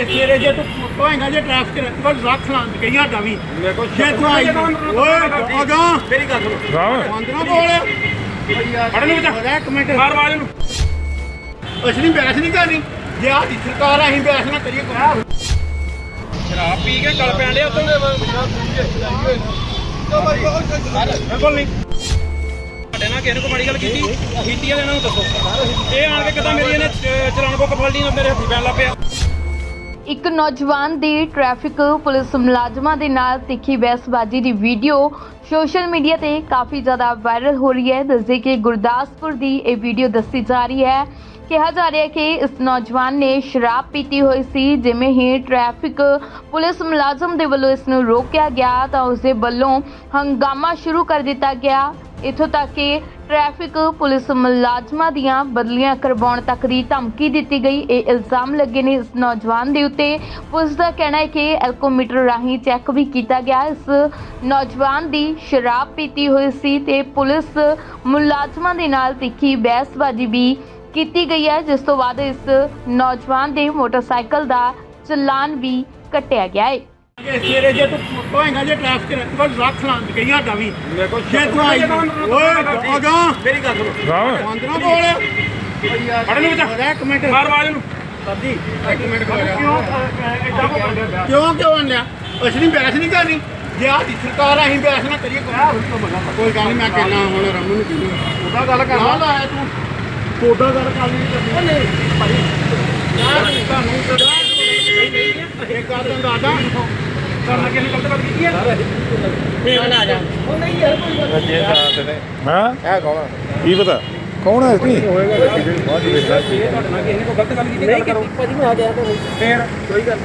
ਇਹ ਸਵੇਰੇ ਜੇ ਤੂੰ ਕੋਏਗਾ ਜੇ ਟ੍ਰੈਫਿਕ ਕੋਲ ਰੱਖ ਲਾਂ ਗਈਆਂ ਦਾ ਵੀ। ਮੇਰੇ ਕੋਲ ਜੇ ਤੂੰ ਆਈ ਓਏ ਅਗਾ ਮੇਰੀ ਗੱਲ ਸੁਣੋ। ਰਾਮ। ਬੰਦ ਨਾ ਬੋਲ ਫੜ ਨੂੰ ਬਚਾ। ਅਰੇ ਇੱਕ ਮਿੰਟ। ਮਾਰ ਆਵਾਜ਼ ਨੂੰ ਅਸੀਂ ਨਹੀਂ ਬਹਿਸ ਨਹੀਂ ਕਰਨੀ। ਜੇ ਆਹ ਦੀ ਸਰਕਾਰ ਆ, ਅਸੀਂ ਬਹਿਸ ਨਾ ਕਰੀਏ। ਕੋਈ ਸ਼ਰਾਬ ਪੀ ਕੇ ਗਲ ਪੈਣ ਡਿਆ ਉੱਤੋਂ। ਬਿਲਕੁਲ ਨਹੀਂ। ਤੁਹਾਡੇ ਨਾਲ ਕਿਸੇ ਨੇ ਕੋਈ ਮਾੜੀ ਗੱਲ ਕੀਤੀ? ਕੀਤੀ ਆ ਇਹਨਾਂ ਨੂੰ ਦੱਸੋ। ਇਹ ਆਣ ਕੇ ਕਿਦਾਂ ਮੇਰੀ ਇਹਨੇ ਚਲਾਨ ਬੁੱਕ ਫੜਨੀ ਨਾ ਮੇਰੇ ਹੱਥੀ ਪੈਣ ਲੱਗ ਪਿਆ। ਇੱਕ ਨੌਜਵਾਨ ਦੀ ਟ੍ਰੈਫਿਕ ਪੁਲਿਸ ਮੁਲਾਜ਼ਮਾਂ ਦੇ ਨਾਲ ਤਿੱਖੀ ਬਹਿਸਬਾਜ਼ੀ ਦੀ ਵੀਡੀਓ ਸੋਸ਼ਲ ਮੀਡੀਆ ਤੇ ਕਾਫੀ ਜ਼ਿਆਦਾ ਵਾਇਰਲ ਹੋ ਰਹੀ ਹੈ। ਦੱਸਦੇ ਕਿ ਗੁਰਦਾਸਪੁਰ ਦੀ ਇਹ ਵੀਡੀਓ ਦੱਸੀ ਜਾ ਰਹੀ ਹੈ। ਕਿਹਾ ਜਾ ਰਿਹਾ ਹੈ ਕਿ ਇਸ ਨੌਜਵਾਨ ਨੇ ਸ਼ਰਾਬ ਪੀਤੀ ਹੋਈ ਸੀ, ਜਿਵੇਂ ਹੀ ਟ੍ਰੈਫਿਕ ਪੁਲਿਸ ਮੁਲਾਜ਼ਮ ਦੇ ਵੱਲੋਂ ਇਸ ਨੂੰ ਰੋਕਿਆ ਗਿਆ ਤਾਂ ਉਸ ਦੇ ਵੱਲੋਂ ਹੰਗਾਮਾ ਸ਼ੁਰੂ ਕਰ ਦਿੱਤਾ ਗਿਆ। ਇੱਥੋਂ ਤੱਕ ਕਿ ਟ੍ਰੈਫਿਕ ਪੁਲਿਸ ਮੁਲਾਜ਼ਮਾਂ ਦੀਆਂ ਬਦਲੀਆਂ ਕਰਵਾਉਣ ਤੱਕ ਦੀ ਧਮਕੀ ਦਿੱਤੀ ਗਈ। ਇਹ ਇਲਜ਼ਾਮ ਲੱਗੇ ਨੇ ਇਸ ਨੌਜਵਾਨ ਦੇ ਉੱਤੇ। ਪੁਲਿਸ ਦਾ ਕਹਿਣਾ ਹੈ ਕਿ ਐਲਕੋਮੀਟਰ ਰਾਹੀਂ ਚੈੱਕ ਵੀ ਕੀਤਾ ਗਿਆ। ਇਸ ਨੌਜਵਾਨ ਦੀ ਸ਼ਰਾਬ ਪੀਤੀ ਹੋਈ ਸੀ ਤੇ ਪੁਲਿਸ ਮੁਲਾਜ਼ਮਾਂ ਦੇ ਨਾਲ ਤਿੱਖੀ ਬਹਿਸਬਾਜ਼ੀ ਵੀ ਕੀਤੀ ਗਈ ਹੈ, ਜਿਸ ਤੋਂ ਬਾਅਦ ਇਸ ਨੌਜਵਾਨ ਦੇ ਮੋਟਰਸਾਈਕਲ ਦਾ ਚਲਾਨ ਵੀ ਕੱਟਿਆ ਗਿਆ ਹੈ। ਸਵੇਰੇ ਜੇ ਤੂੰ ਕੋਏਗਾ ਜੇ ਟ੍ਰੈਫਿਕ ਕੋਲ ਰੱਖ ਲਾਂ ਗਈਆਂ ਦਾ ਵੀ। ਜੇ ਤੂੰ ਆਈ ਓਏ ਅਗਾ ਮੇਰੀ ਗੱਲ ਸੁਣੋ। ਬੰਦ ਨਾ ਬੋਲ ਫੜ ਨੂੰ ਬਚਾ। ਅਰੇ ਇੱਕ ਮਿੰਟ। ਮਾਰ ਆਵਾਜ਼ ਨੂੰ। ਸਰਦੀ ਇੱਕ ਮਿੰਟ ਕਿਉਂ ਕਿਉਂ ਆਂਦਿਆ ਅਸੀਂ ਨਹੀਂ ਬਹਿਸ ਨਹੀਂ ਕਰਨੀ। ਜੇ ਆਹ ਦੀ ਸਰਕਾਰ ਆ, ਅਸੀਂ ਬਹਿਸ ਨਾ ਕਰੀਏ। ਕੋਈ ਗੱਲ ਨਹੀਂ ਮੈਂ ਕਹਿਣਾ ਹੁਣ ਰਮਨ ਨੂੰ ਕਹਿੰਦਾ ਉਹਦਾ ਗੱਲ ਕਰ ਹਾਂ ਲਾਇਆ ਤੂੰ। ਉਹਦਾ ਗੱਲ ਕਰ ਨਹੀਂ ਕਰਨੀ। ਨਹੀਂ। ਭਾਈ ਯਾਰ ਤੁਹਾਨੂੰ ਇਹ ਗੱਲ ਦਾ ਦਾਦਾ ਕਰਨ ਲੱਗੇ ਨੇ ਹਾਂ? ਇਹ ਕੌਣ ਕੀ ਪਤਾ? ਕੌਣ ਹੈ ਇਸਨੀ ਇਹ ਤੁਹਾਡੇ ਨਾਲ ਕਿਸੇ ਨੇ ਕੋਈ ਗਲਤ ਗੱਲ ਕੀਤੀ ਗੱਲ ਕਰੋ। ਭਾਜੀ ਮੈਂ ਆ ਗਿਆ ਤਾਂ ਫੇਰ ਕੋਈ ਗੱਲ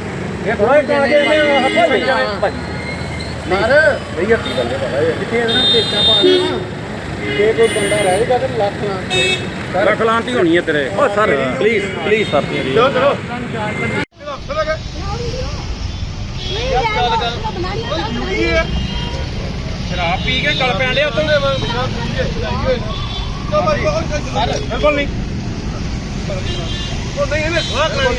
ਇਹ ਥੋੜਾ ਜਿਹਾ ਕਿ ਇਹਨੇ ਹੱਥ ਸਹੀ ਜਾਵੇ ਮਾਰ ਨਹੀਂ ਹੱਥੀ ਗੱਲ ਪਤਾ ਹੈ ਕਿੱਥੇ ਇਹਦੇ ਨਾਲ ਟੇਚਾ ਪਾ ਦੇਣਾ ਜੇ ਕੋਈ ਬੰਦਾ ਰਹਿ ਜਾਏਗਾ ਤੇ ਲੱਖ ਲਾਂ ਲੱਖ ਲਾਂਤੀ ਹੋਣੀ ਹੈ ਤੇਰੇ ਓ ਸਰ ਪਲੀਜ਼ ਪਲੀਜ਼ ਸਰ ਚਲੋ ਚਲੋ ਸ਼ਰਾਬ ਪੀ ਕੇ ਗਲ ਪੈਣ ਡਿਆ ਉੱਤੋਂ। ਬਿਲਕੁਲ ਨਹੀਂ। ਉਹ ਨਹੀਂ ਇਹਨੇ ਥੋੜਾ ਕਰਾਈ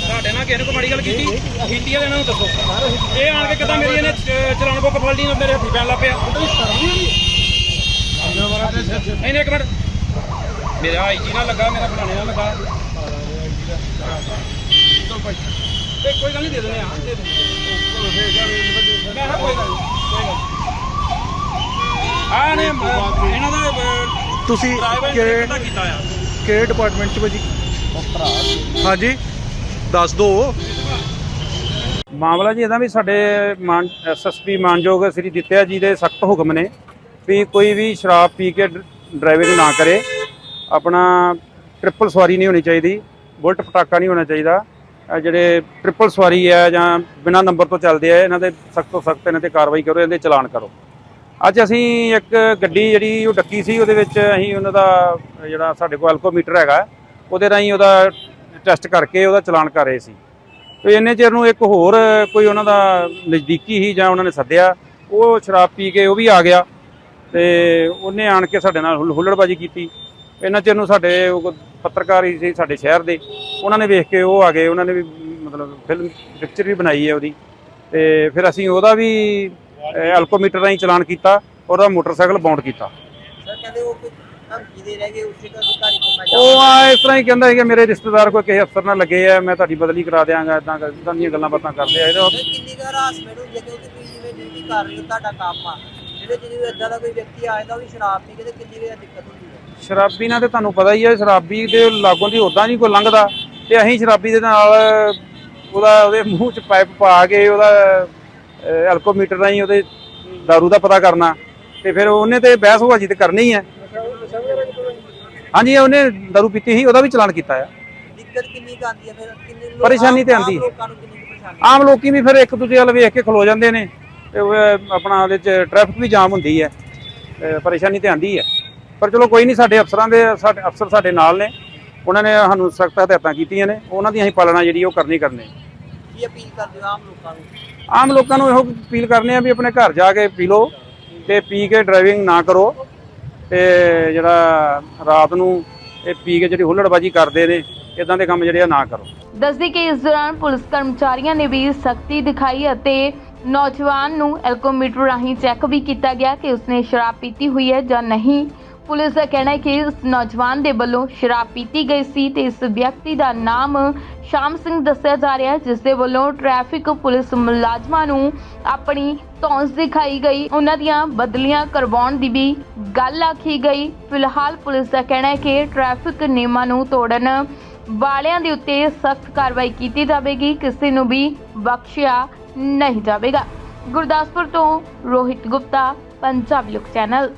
ਤੁਹਾਡੇ ਨਾਲ ਕਿਸੇ ਨੇ ਕੋਈ ਮਾੜੀ ਗੱਲ ਕੀਤੀ? ਕੀਤੀ ਆ ਇਹਨਾਂ ਨੂੰ ਦੱਸੋ। ਇਹ ਆਣ ਕੇ ਕਿਦਾਂ ਮੇਰੀ ਇਹਨੇ ਚ- ਚਲਾਨ ਬੁੱਕ ਫੜਨੀ ਨਾ ਮੇਰੇ ਹੱਥੀ ਪੈਣ ਲੱਗ ਪਿਆ। ਨਹੀਂ ਇੱਕ ਮਿੰਟ। ਮੇਰਾ ਆਈਜੀ ਨਾਲ ਲੱਗਾ ਮੇਰਾ ਫਲਾਣੇ ਨਾਲ ਲੱਗਾ। ਤੇ ਕੋਈ ਗੱਲ ਨਹੀਂ ਦੇ ਦਿੰਦੇ ਆ। ਦੇ ਦਿੰਦੇ ਮੈਂ ਕਿਹਾ ਕੋਈ ਗੱਲ ਨੀ, ਕੋਈ ਗੱਲ ਨੀ। ਆ ਨੇ ਅਹ, ਇਹਨਾਂ ਦਾ ਅਹ, ਤੁਸੀਂ ਡਰਾਈਵਰ ਨੇ ਕਿਹੜੇ ਕਿੱਦਾਂ ਕੀਤਾ ਆ? ਕਿਹੜੇ ਡਿਪਾਰਟਮੈਂਟ ਚ ਭਾਜੀ? ਹਾਂਜੀ ਦੱਸ ਦਿਓ ਮਾਮਲਾ ਜੀ ਇਹਦਾ ਵੀ ਸਾਡੇ ਮਾਨ ਐਸਐਸਪੀ ਮਾਨਯੋਗ ਸ੍ਰੀ ਦਿੱਤਿਆ ਜੀ ਦੇ ਸਖਤ ਹੁਕਮ ਨੇ ਵੀ ਕੋਈ ਵੀ ਸ਼ਰਾਬ ਪੀ ਕੇ ਡਰਾਈਵਿੰਗ ਨਾ ਕਰੇ। ਆਪਣਾ ਟ੍ਰਿਪਲ ਸਵਾਰੀ ਨਹੀਂ ਹੋਣੀ ਚਾਹੀਦੀ ਬੁਲਟ ਪਟਾਕਾ ਨਹੀਂ ਹੋਣਾ ਚਾਹੀਦਾ। ਜਿਹੜੇ ਟ੍ਰਿਪਲ ਸਵਾਰੀ ਹੈ ਜਾਂ ਬਿਨਾਂ ਨੰਬਰ ਤੋਂ ਚੱਲਦੇ ਆ, ਇਹਨਾਂ ਦੇ ਸਖਤ ਤੋਂ ਸਖਤ ਇਹਨਾਂ ਤੇ ਕਾਰਵਾਈ ਕਰੋ ਇਹਦੇ ਚਲਾਨ ਕਰੋ। ਅੱਜ ਅਸੀਂ ਇੱਕ ਗੱਡੀ ਜਿਹੜੀ ਉਹ ਡੱਕੀ ਸੀ, ਉਹਦੇ ਵਿੱਚ ਅਸੀਂ ਉਹਨਾਂ ਦਾ ਜਿਹੜਾ ਸਾਡੇ ਕੋਲ ਐਲਕੋਮੀਟਰ ਹੈਗਾ, ਉਹਦੇ ਰਾਹੀਂ ਉਹਦਾ ਟੈਸਟ ਕਰਕੇ ਉਹਦਾ ਚਲਾਨ ਕਰ ਰਹੇ ਸੀ। ਤੇ ਇੰਨੇ ਚਿਰ ਨੂੰ ਇੱਕ ਹੋਰ ਕੋਈ ਉਹਨਾਂ ਦਾ ਨਜ਼ਦੀਕੀ ਹੀ ਜਾਂ ਉਹਨਾਂ ਨੇ ਸੱਦਿਆ, ਉਹ ਸ਼ਰਾਬ ਪੀ ਕੇ ਉਹ ਵੀ ਆ ਗਿਆ। ਤੇ ਉਹਨੇ ਆਣ ਕੇ ਸਾਡੇ ਨਾਲ ਹੁੱਲ- ਹੁੱਲੜਬਾਜੀ ਕੀਤੀ। ਇਹਨਾਂ ਚਿਰ ਨੂੰ ਸਾਡੇ ਪੱਤਰਕਾਰ ਹੀ ਸੀ ਸਾਡੇ ਸ਼ਹਿਰ ਦੇ। ਉਹਨਾਂ ਨੇ ਵੇਖ ਕੇ ਉਹ ਆ ਗਏ ਉਹਨਾਂ ਨੇ ਵੀ ਮਤਲਬ ਫਿਲਮ ਪਿਕਚਰ ਵੀ ਬਣਾਈ ਹੈ ਉਹਦੀ। ਤੇ ਫਿਰ ਅਸੀਂ ਉਹਦਾ ਵੀ ਐਲਕੋਮੀਟਰ ਰਾਹੀਂ ਚਲਾਨ ਕੀਤਾ ਉਹਦਾ ਮੋਟਰਸਾਈਕਲ ਬਾਉਂਡ ਕੀਤਾ। ਸਰ ਕਹਿੰਦੇ ਉਹ ਧਮਕੀ ਦੇ ਰਹਿ ਗਏ ਉਸੇ ਦਾ ਅਧਿਕਾਰੀ ਕੋਲ ਉਹ ਆ ਇਸ ਤਰ੍ਹਾਂ ਹੀ ਕਹਿੰਦਾ ਸੀ ਕਿ ਮੇਰੇ ਰਿਸ਼ਤੇਦਾਰ ਕੋਈ ਕਿਸੇ ਅਫਸਰ ਨਾਲ ਲੱਗੇ ਆ ਮੈਂ ਤੁਹਾਡੀ ਬਦਲੀ ਕਰਾ ਦਿਆਂਗਾ ਇਦਾਂ ਇਦਾਂ ਦੀਆਂ ਗੱਲਾਂ ਬਾਤਾਂ ਕਰਦੇ ਆ। ਇਹਦਾ ਕਿੰਨੀ ਕੁ ਹਰਾਸਮੈਂਟ ਹੁੰਦੀ ਹੈ ਕਿਉਂਕਿ ਤੁਸੀਂ ਜਿਵੇਂ ਡਿਊਟੀ ਕਰ ਰਹੇ ਹੋ ਤੁਹਾਡਾ ਕੰਮ ਆ। ਜਿਹੜੇ ਜਿਹੜੇ ਇਦਾਂ ਦਾ ਕੋਈ ਵਿਅਕਤੀ ਆ ਜਾਂਦਾ ਉਹ ਵੀ ਸ਼ਰਾਬ ਪੀ ਕੇ ਤੇ ਕਿੰਨੀ ਕੁ ਦਿੱਕਤ ਹੁੰਦੀ ਹੈ? ਸ਼ਰਾਬੀ ਨਾਲ ਤੇ ਤੁਹਾਨੂੰ ਪਤਾ ਹੀ ਹੈ ਸ਼ਰਾਬੀ ਦੇ ਲਾਗੋਂ ਦੀ ਉਦਾਂ ਨਹੀਂ ਕੋਈ ਲੰਘਦਾ। ਤੇ ਅਸੀਂ ਸ਼ਰਾਬੀ ਦੇ ਨਾਲ ਉਹਦਾ ਉਹਦੇ ਮੂੰਹ 'ਚ ਪਾਈਪ ਪਾ ਕੇ ਉਹਦਾ ਐਲਕੋਮੀਟਰ ਰਾਹੀਂ ਉਹਦੇ दारू ਦਾ ਪਤਾ ਕਰਨਾ ਤੇ ਫਿਰ ਉਹਨੇ ਤੇ ਬਹਿਸ ਹੋਆਜੀ ਤੇ ਕਰਨੀ ਹੈ ਹਾਂਜੀ ਉਹਨੇ दारू ਪੀਤੀ ਸੀ ਉਹਦਾ ਵੀ ਚਲਾਨ ਕੀਤਾ ਆ ਦਿੱਕਤ ਕਿੰਨੀ ਕੁ ਆਉਂਦੀ ਹੈ ਫਿਰ ਕਿੰਨੇ ਲੋਕ ਪਰੇਸ਼ਾਨੀ ਤੇ ਆਮ ਆਉਂਦੀ ਹੈ। ਲੋਕਾਂ ਨੂੰ ਕਿੰਨੀ ਕੁ ਪਰੇਸ਼ਾਨੀ ਆਮ ਲੋਕੀ ਵੀ ਫਿਰ ਇੱਕ ਦੂਜੇ ਵੱਲ ਵੇਖ ਕੇ ਖਲੋ ਜਾਂਦੇ ਨੇ ਤੇ ਉਹ ਆਪਣਾ ਉਹਦੇ 'ਚ ਟ੍ਰੈਫਿਕ ਵੀ ਜਾਮ ਹੁੰਦੀ ਹੈ ਤੇ ਪਰੇਸ਼ਾਨੀ ਤੇ ਆਂਦੀ ਹੈ ਪਰ ਚਲੋ ਕੋਈ ਨਹੀਂ ਸਾਡੇ ਅਫਸਰਾਂ ਦੇ ਸਾਡੇ ਅਫਸਰ ਸਾਡੇ ਨਾਲ ਨੇ ਉਹਨਾਂ ਨੇ ਸਾਨੂੰ ਸਖਤ ਹਦਾਇਤਾਂ ਕੀਤੀਆਂ ਨੇ ਉਹਨਾਂ ਦੀ ਅਸੀਂ ਪਾਲਣਾ ਜਿਹੜੀ ਉਹ ਕਰਨੀ ਕਰਨੀ। ਕੀ ਅਪੀਲ ਕਰਦੇ ਹੋ ਆਮ ਲੋਕਾਂ ਨੂੰ? ਆਮ ਲੋਕਾਂ ਨੂੰ ਇਹੋ ਅਪੀਲ ਕਰਨੇ ਆ ਵੀ ਆਪਣੇ ਘਰ ਜਾ ਕੇ ਪੀ ਲਓ ਤੇ ਪੀ ਕੇ ਡਰਾਈਵਿੰਗ ਨਾ ਕਰੋ ਤੇ ਜਿਹੜਾ ਰਾਤ ਨੂੰ ਇਹ ਪੀ ਕੇ ਜਿਹੜੀ ਹੁੱਲੜਬਾਜੀ ਕਰਦੇ ਨੇ ਇਦਾਂ ਦੇ ਕੰਮ ਜਿਹੜੇ ਆ ਨਾ ਕਰੋ। ਦੱਸਦੀ ਕਿ ਇਸ ਦੌਰਾਨ ਪੁਲਿਸ ਕਰਮਚਾਰੀਆਂ ਨੇ ਵੀ ਸਖਤੀ ਦਿਖਾਈ ਅਤੇ ਨੌਜਵਾਨ ਨੂੰ ਐਲਕੋਮੀਟਰ ਰਾਹੀਂ ਚੈੱਕ ਵੀ ਕੀਤਾ ਗਿਆ ਕਿ ਉਸਨੇ ਸ਼ਰਾਬ ਪੀਤੀ ਹੋਈ ਹੈ ਜਾਂ ਨਹੀਂ। ਪੁਲਿਸ ਦਾ ਕਹਿਣਾ ਹੈ ਕਿ ਇਸ ਨੌਜਵਾਨ ਦੇ ਵੱਲੋਂ ਸ਼ਰਾਬ ਪੀਤੀ ਗਈ ਸੀ ਤੇ ਇਸ ਵਿਅਕਤੀ ਦਾ ਨਾਮ ਸ਼ਾਮ ਸਿੰਘ ਦੱਸਿਆ ਜਾ ਰਿਹਾ ਹੈ, ਜਿਸ ਦੇ ਵੱਲੋਂ ਟ੍ਰੈਫਿਕ ਪੁਲਿਸ ਮੁਲਾਜ਼ਮਾਂ ਨੂੰ ਆਪਣੀ ਧੌਂਸ ਦਿਖਾਈ ਗਈ। ਉਹਨਾਂ ਦੀਆਂ ਬਦਲੀਆਂ ਕਰਵਾਉਣ ਦੀ ਵੀ ਗੱਲ ਆਖੀ ਗਈ। ਫਿਲਹਾਲ ਪੁਲਿਸ ਦਾ ਕਹਿਣਾ ਹੈ ਕਿ ਟ੍ਰੈਫਿਕ ਨਿਯਮਾਂ ਨੂੰ ਤੋੜਨ ਵਾਲਿਆਂ ਦੇ ਉੱਤੇ ਸਖਤ ਕਾਰਵਾਈ ਕੀਤੀ ਜਾਵੇਗੀ। ਕਿਸੇ ਨੂੰ ਵੀ ਬਖਸ਼ਿਆ ਨਹੀਂ ਜਾਵੇਗਾ। ਗੁਰਦਾਸਪੁਰ ਤੋਂ ਰੋਹਿਤ ਗੁਪਤਾ, ਪੰਜਾਬ ਲੋਕ ਚੈਨਲ।